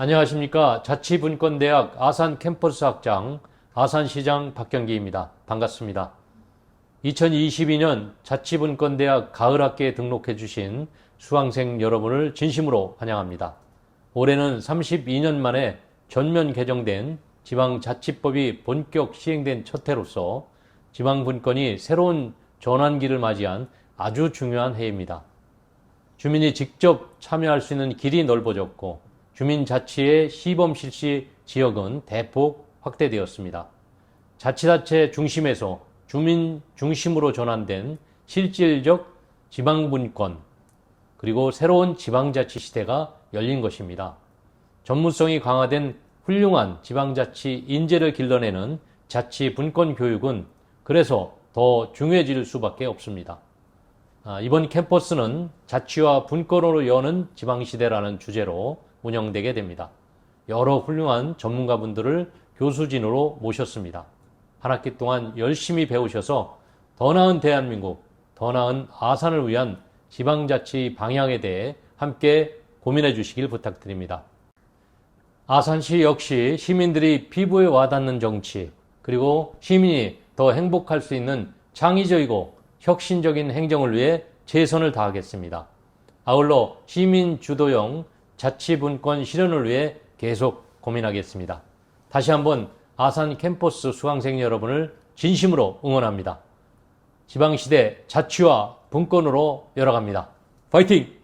안녕하십니까. 자치분권대학 아산 캠퍼스 학장 아산시장 박경기입니다. 반갑습니다. 2022년 자치분권대학 가을학기에 등록해 주신 수강생 여러분을 진심으로 환영합니다. 올해는 32년 만에 전면 개정된 지방자치법이 본격 시행된 첫 해로서 지방분권이 새로운 전환기를 맞이한 아주 중요한 해입니다. 주민이 직접 참여할 수 있는 길이 넓어졌고 주민자치의 시범 실시 지역은 대폭 확대되었습니다. 자치단체 중심에서 주민 중심으로 전환된 실질적 지방분권 그리고 새로운 지방자치 시대가 열린 것입니다. 전문성이 강화된 훌륭한 지방자치 인재를 길러내는 자치 분권 교육은 그래서 더 중요해질 수밖에 없습니다. 아, 이번 캠퍼스는 자치와 분권으로 여는 지방시대라는 주제로 운영되게 됩니다. 여러 훌륭한 전문가분들을 교수진으로 모셨습니다. 한 학기 동안 열심히 배우셔서 더 나은 대한민국, 더 나은 아산을 위한 지방자치 방향에 대해 함께 고민해 주시길 부탁드립니다. 아산시 역시 시민들이 피부에 와닿는 정치, 그리고 시민이 더 행복할 수 있는 창의적이고 혁신적인 행정을 위해 최선을 다하겠습니다. 아울러 시민 주도형 자치분권 실현을 위해 계속 고민하겠습니다. 다시 한번 아산 캠퍼스 수강생 여러분을 진심으로 응원합니다. 지방시대 자치와 분권으로 열어갑니다. 파이팅!